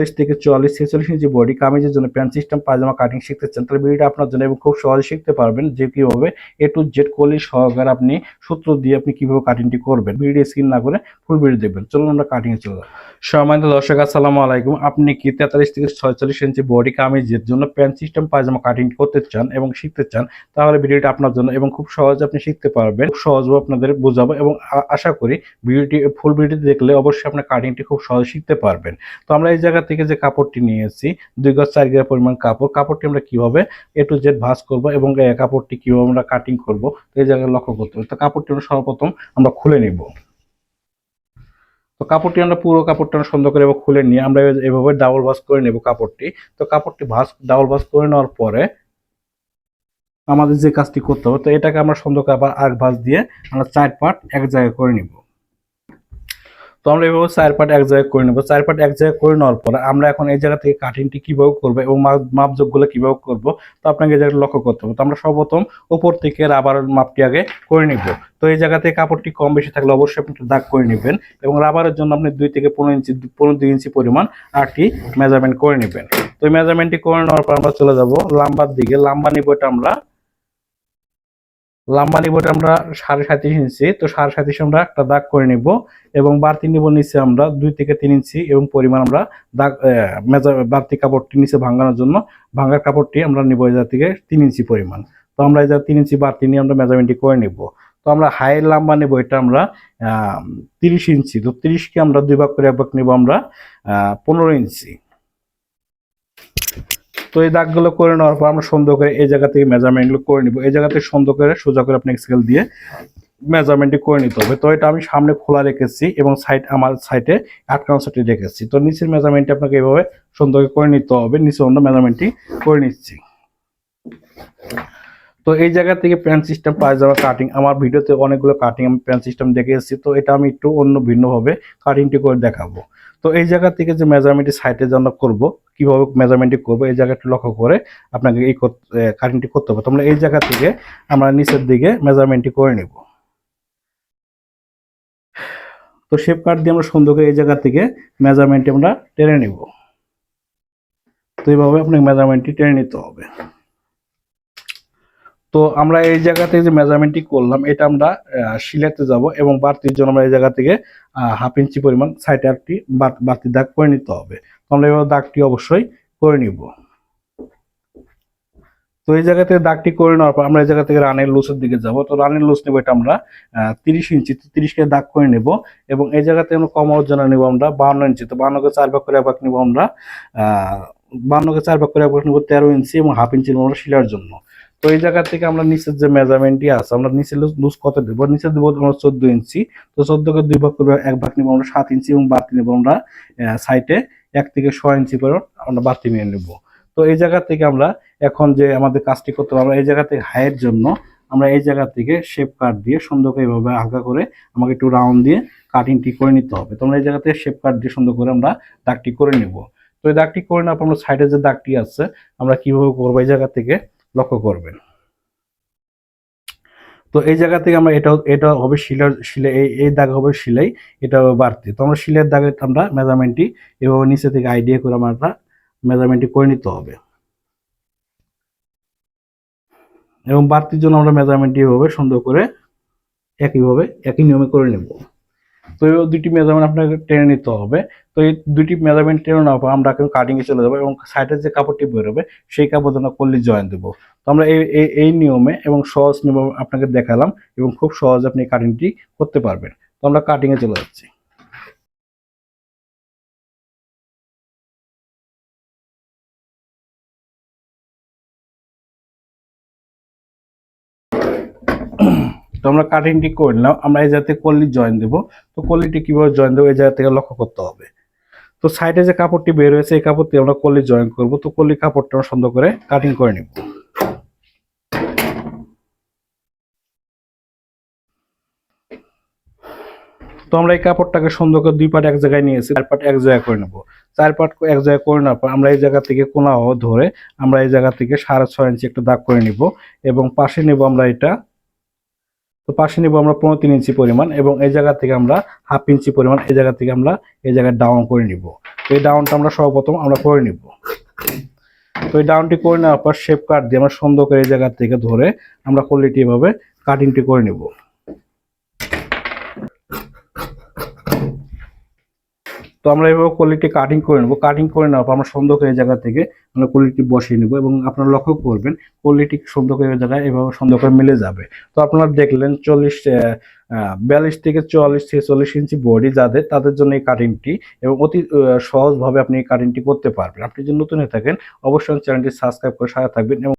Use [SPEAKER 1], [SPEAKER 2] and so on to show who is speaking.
[SPEAKER 1] চল্লিশ থেকে চুয়াল্লিশ, ছেচল্লিশ ইঞ্চি বডি কামিজের জন্য প্যান্ট সিস্টেম পাজামা কাটিং শিখতে চান তাহলে ভিডিওটা আপনার জন্য এবং খুব সহজে শিখতে পারবেন যে কীভাবে এ টু জেড কলি সহকারে আপনি সূত্র দিয়ে আপনি কীভাবে কাটিংটি করবেন। ভিডিও স্ক্রিন না করে ফুল ভিডিও দেখবেন। চলুন আমরা কাটিংয়ে চলে। সম্মানিত দর্শক, আসসালামু আলাইকুম। আপনি কি তেতাল্লিশ থেকে ছয়চল্লিশ ইঞ্চি বডি কামিজের জন্য প্যান্ট সিস্টেম পায়জামা কাটিং করতে চান এবং শিখতে চান, তাহলে ভিডিওটি আপনার জন্য এবং খুব সহজে আপনি শিখতে পারবেন। সহজভাবে আপনাদের বোঝাবো এবং আশা করি ভিডিওটি ফুল ভিডিওটি দেখলে অবশ্যই আপনার কাটিংটি খুব সহজে শিখতে পারবেন। তো আমরা এই জায়গা থেকে যে কাপড়টি নিয়েছি, দুই গজ চার গজ পরিমাণ কাপড়, কাপড়টি আমরা কীভাবে এ টু জেড ভাঁজ করব এবং কাপড়টি কীভাবে আমরা কাটিং করব এই জায়গায় লক্ষ্য করতে হবে। তো কাপড়টি আমরা সর্বপ্রথম আমরা খুলে নিব। তো কাপড়টি আমরা পুরো কাপড়টা সুন্দর করে খুলে নিয়ে আমরা এভাবে ডাবল ভাস করে নেব কাপড়টি। তো কাপড়টি ভাস ডাবল ভাস করে নেওয়ার পরে আমাদের যে কাজটি করতে হবে, তো এটাকে আমরা সুন্দর করে আবার আগ ভাস দিয়ে আমরা চার পার্ট এক জায়গায় করে নিব। তো আমরা এভাবে চার পার্ট এক জায়গায় করে নেব। চার পার্ট এক জায়গায় করে নেওয়ার পরে আমরা এখন এই জায়গা থেকে কাটিংটি কীভাবে করব এবং মাপ- মাপযোগগুলো কীভাবে করব, তো আপনাকে এই জায়গাটা লক্ষ্য করতে হবে। তো আমরা সর্বপ্রথম উপর থেকে রাবার মাপটি আগে করে নিব। তো এই জায়গা থেকে কাপড়টি কম বেশি থাকলে অবশ্যই আপনি দাগ করে নেবেন এবং রাবারের জন্য আপনি দুই থেকে পনেরো ইঞ্চি, পনেরো দুই ইঞ্চি পরিমাণ আরটি মেজারমেন্ট করে নেবেন। তো এই মেজারমেন্টটি করে নেওয়ার পর আমরা চলে যাব লাম্বার দিকে। লাম্বা নিব এটা আমরা লাম্বা নিব এটা আমরা সাড়ে সাঁত্রিশ ইঞ্চি, তো সাড়ে সাঁত্রিশ আমরা একটা দাগ করে নিব এবং বাড়তি নিব নিচে আমরা দুই থেকে তিন ইঞ্চি এবং পরিমাণ আমরা দাগ মেজা, বাড়তি কাপড়টি নিচে ভাঙানোর জন্য ভাঙার কাপড়টি আমরা নিব জায়গা থেকে তিন ইঞ্চি পরিমাণ। তো আমরা জায়গা তিন ইঞ্চি বাড়তি নিয়ে আমরা মেজারমেন্টটি করে নিব। তো আমরা হাই লাম্বা নেব এটা আমরা তিরিশ ইঞ্চি, তো তিরিশকে আমরা দুই ভাগ করে এক ভাগ নিব আমরা পনেরো ইঞ্চি। তো এই দাগগুলো করে নেওয়ার পর আমরা সুন্দর করে এই জায়গা থেকে মেজারমেন্টগুলো করে নিব। এই জায়গা থেকে সুন্দর করে সোজা করে আপনি স্কেল দিয়ে মেজারমেন্টটি করে নিতে হবে। তো এটা আমি সামনে খোলা রেখেছি এবং সাইড আমার সাইডে আটকানো সাইডে রেখেছি। তো নিচের মেজারমেন্টটি আপনাকে এভাবে সুন্দর করে নিতে হবে। নিচে অন্য মেজারমেন্টটি করে নিচ্ছি। তো এই জায়গা থেকে প্যান্ট সিস্টেম পায়জামা কাটিং আমার ভিডিওতে অনেকগুলো কাটিং আমি প্যান্ট সিস্টেম দেখে এসেছি, তো এটা আমি একটু অন্য ভিন্নভাবে কাটিংটি করে দেখাবো। তো এই জায়গা থেকে যে মেজারমেন্টটি সাইডে জন্য করব, কীভাবে মেজারমেন্টটি করব, এই জায়গাটি লক্ষ্য করে আপনাকে এই কাটিংটি করতে হবে। তোমরা এই জায়গা থেকে আমরা নিচের দিকে মেজারমেন্টটি করে নিব। তো শেপ কাট দিয়ে আমরা সুন্দর করে এই জায়গা থেকে মেজারমেন্টটি আমরা টেনে নিব। তো এইভাবে আপনাকে মেজারমেন্টটি টেনে নিতে হবে। তো আমরা এই জায়গা থেকে যে মেজারমেন্টটি করলাম, এটা আমরা সিলাইতে যাব এবং বাড়তির জন্য আমরা এই জায়গা থেকে হাফ ইঞ্চি পরিমাণ সাইডে বাড়- বাড়তি দাগ করে নিতে হবে। আমরা এবার দাগটি অবশ্যই করে নিব। তো এই জায়গা থেকে দাগটি করে নেওয়ার পর আমরা এই জায়গা থেকে রানের লুসের দিকে যাব। তো রানের লুস নেব এটা আমরা তিরিশ ইঞ্চি তিরিশকে দাগ করে নেব এবং এই জায়গাতে আমরা কমার জন্য নেব আমরা বাউন্ন ইঞ্চি তো বাউন্নকে চার ভাগ করে এক ভাগ নেব আমরা, আহ, বাউন্নকে চার ভাগ করে এক ভাগ নেব তেরো ইঞ্চি এবং হাফ ইঞ্চি নেব আমরা শিলার জন্য। তো এই জায়গা থেকে আমরা নিচের যে মেজারমেন্টটি আছে, আমরা নিচে লুজ কত দেবো? নিচে দেবো আমরা চোদ্দ ইঞ্চি। তো চোদ্দকে দুই ভাগ করব এক ভাগ নেব আমরা সাত ইঞ্চি এবং বাড়তি নেব আমরা সাইটে এক থেকে ছয় ইঞ্চি করে আমরা বাড়তি নিয়ে নেব। তো এই জায়গা থেকে আমরা এখন যে আমাদের কাজটি করতে আমরা এই জায়গা থেকে হাইয়ের জন্য আমরা এই জায়গা থেকে শেপ কাট দিয়ে সুন্দর করে এইভাবে হালকা করে আমাকে একটু রাউন্ড দিয়ে কাটিংটি করে নিতে হবে। তো আমরা এই জায়গা থেকে শেপ কাট দিয়ে সুন্দর করে আমরা দাগটি করে নেব। তো এই দাগটি করে পর আমরা সাইডে যে দাগটি আছে, আমরা কীভাবে করব এই জায়গা থেকে? লক্ষ্য করবেন। তো এই জায়গা থেকে আমরা এটা এটা হবে শিলার শিলাই এই এই দাগ হবে শিলাই, এটা হবে বাড়তি। তো আমরা শিলের দাগে আমরা মেজারমেন্টটি এভাবে নিচে থেকে আইডিয়া করে আমরা মেজারমেন্টটি করে নিতে হবে। এবং বাড়তির জন্য আমরা মেজারমেন্টটি এভাবে সুন্দর করে একইভাবে, একই নিয়মে করে নেব। তো এই দুটি মেজারমেন্ট আপনাকে টেনে নিতে হবে। তো এই দুটি মেজারমেন্ট টেনে নেওয়ার পর আমরা কিন্তু কাটিং এ চলে যাব এবং সাইডের যে কাপড়টি বেরোবে, সেই কাপড় আমরা কল্লি জয়েন দেবো। তো আমরা এই, এই- নিয়মে এবং সহজ নিয়ম আপনাকে দেখালাম এবং খুব সহজে আপনি কাটিংটি করতে পারবেন। তো আমরা কাটিং এ চলে যাচ্ছি। তো আমরা কাটিংটি করে নিলাম, আমরা এই জায়গাতে কল্লি জয়েন দেবো। তো কল্লিটি কীভাবে জয়েন দেবো এই জায়গা থেকে লক্ষ্য করতে হবে। তো সাইডে যে কাপড়টি বের হয়েছে, এই কাপড়টি আমরা কল্লি জয়েন করব। তো কল্লি কাপড়টা আমরা সুন্দর করে কাটিং করে নিব। তো আমরা এই কাপড়টাকে সুন্দর করে দুই পাট এক জায়গায় নিয়েছি চার পাট এক জায়গায় করে নেব। চার পাট এক জায়গায় করে নেওয়ার পর আমরা এই জায়গা থেকে কোনা ধরে আমরা এই জায়গা থেকে সাড়ে ছয় ইঞ্চি একটু দাগ করে নিব এবং পাশে নেব আমরা এটা তো পাশে নিব আমরা পনেরো তিন ইঞ্চি পরিমাণ এবং এই জায়গা থেকে আমরা হাফ ইঞ্চি পরিমাণ এই জায়গা থেকে আমরা এই জায়গায় ডাউন করে নিব। এই ডাউনটা আমরা সর্বপ্রথম আমরা করে নিব। তো এই ডাউনটি করে নেওয়ার পর শেপ কাট দিয়ে আমরা সুন্দর করে এই জায়গা থেকে ধরে আমরা কোয়ালিটি এভাবে কাটিংটি করে নিব। তো আমরা এভাবে কোয়ালিটি কাটিং করে নেব। কাটিং করে নেওয়ার পর আমরা সুন্দর করে জায়গা থেকে আমরা কোয়ালিটি বসিয়ে নেব এবং আপনারা লক্ষ্য করবেন কোয়ালিটি সুন্দর করে জায়গায় এভাবে সুন্দর করে মিলে যাবে। তো আপনারা দেখলেন চল্লিশ বিয়াল্লিশ থেকে চুয়াল্লিশ, ছেচল্লিশ ইঞ্চি বডি যাদের, তাদের জন্য এই কাটিংটি এবং অতি সহজভাবে আপনি এই কাটিংটি করতে পারবেন। আপনি যদি নতুন হয়ে থাকেন, অবশ্যই চ্যানেলটি সাবস্ক্রাইব করে সাথে থাকবেন এবং